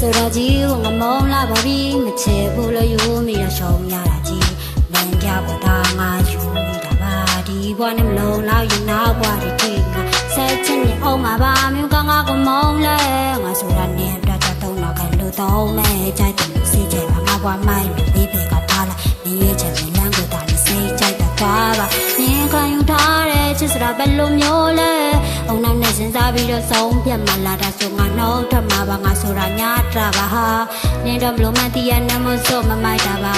ကြီးကိုငမုံလာပါပြီမချေဘူးလို့ယူမိတော့ရှုံးရတာကြီးမင်းကြပေါ်တာငါယူမိတာပါဒီဘွားနဲ့မလုံးလောက်ရင်နောက်ဘွားဒီထိတ်ငါဆက်ချင်နေအောင်မှာပါမင်းကငါကိုမုံလဲငါဆိုတာနေတော့တော့တော့ကလူတော့မဲကြိုက်တယ်စီချေပါငါဘွားမိုင်းပြီးပေကထားလိုက်နေရချင်နေလမ်းကိုတာနေစိတ်ကြိုက်တာသွားပါမင်းခံယူထားတဲ့ချစ်စရာဘယ်လိုမျိုးလဲအုံနောက်နဲ့ စဉ်းစားပြီးတော့ဆုံးဖြတ်မှလာတာဆိုငါနှုတ်ထွက်မှာပါငါဆိုတာညာတာပါဟာနင်းတော့ဘလို့မတီးရနမဆိုမမိုက်တာပါ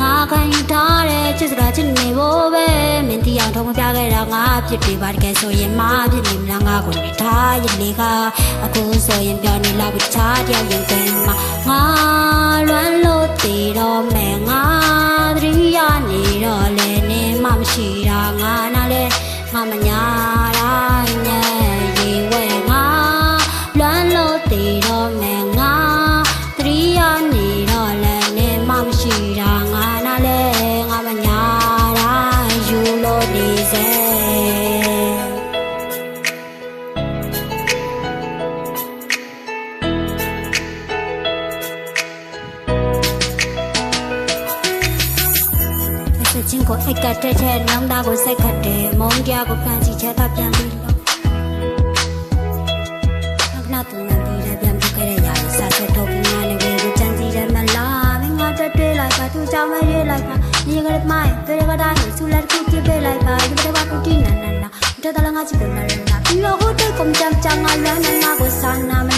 ငါခံယူထားတဲ့ချစ်စရာချစ်နေဖို့ပဲမင်းတီအောင်ထုံးမပြခဲ့တာငါဖြစ်ပြီးပါတကယ်ဆိုရင်မဖြစ်နေမလားငါကိုနေထားရင်လေကအခုဆိုရင်ပြောနေလာပြီချားတယောက်ရင်တင်မှာငါလွမ်းလို့တည်တော့မယ်ငါသတိရနေတော့လေနေမှမရှိတာငါနာလေငါမညာ ရှိတာငါနာလေငါမညာတိုင်းယူလို့နေစေစချင်းကိုအိတ်ကတဲ့တဲ့နောင်သားကိုစိတ်ခတ်တယ်မုံကြကိုဖန်စီချက်တာပြန် သူကြောင့်မရေးလိုက်ပါဒီကလေးမိုင်းတွေကတိုင်းဆူလက်ခုပြပေးလိုက်ပါဒီကလေးကကူတီနာနာနာတဲ့တလငါချစ်ကိုလာရနာပြီးတော့ဟိုတဲ့ကွန်ကြမ်းချာငါလွမ်းနေငါကိုစာနာမ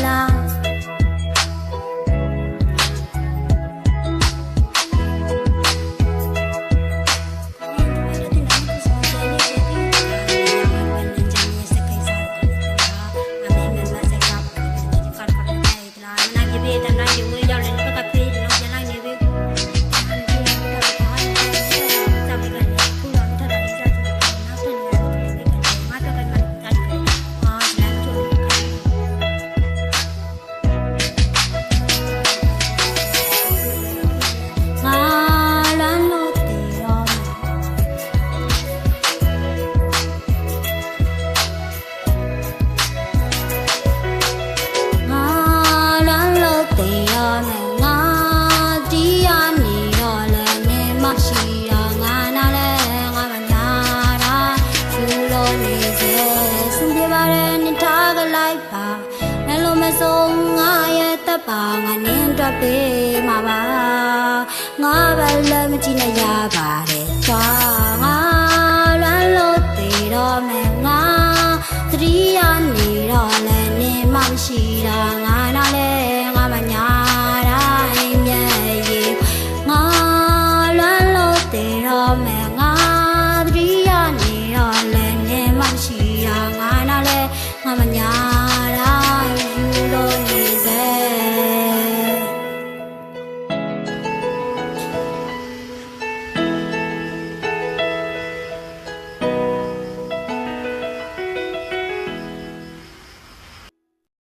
ပ်ပါငါနင်းတော့ပေးမှာပါငါပဲလည်းမကြည့်နဲ့ရပါတယ်ကြွား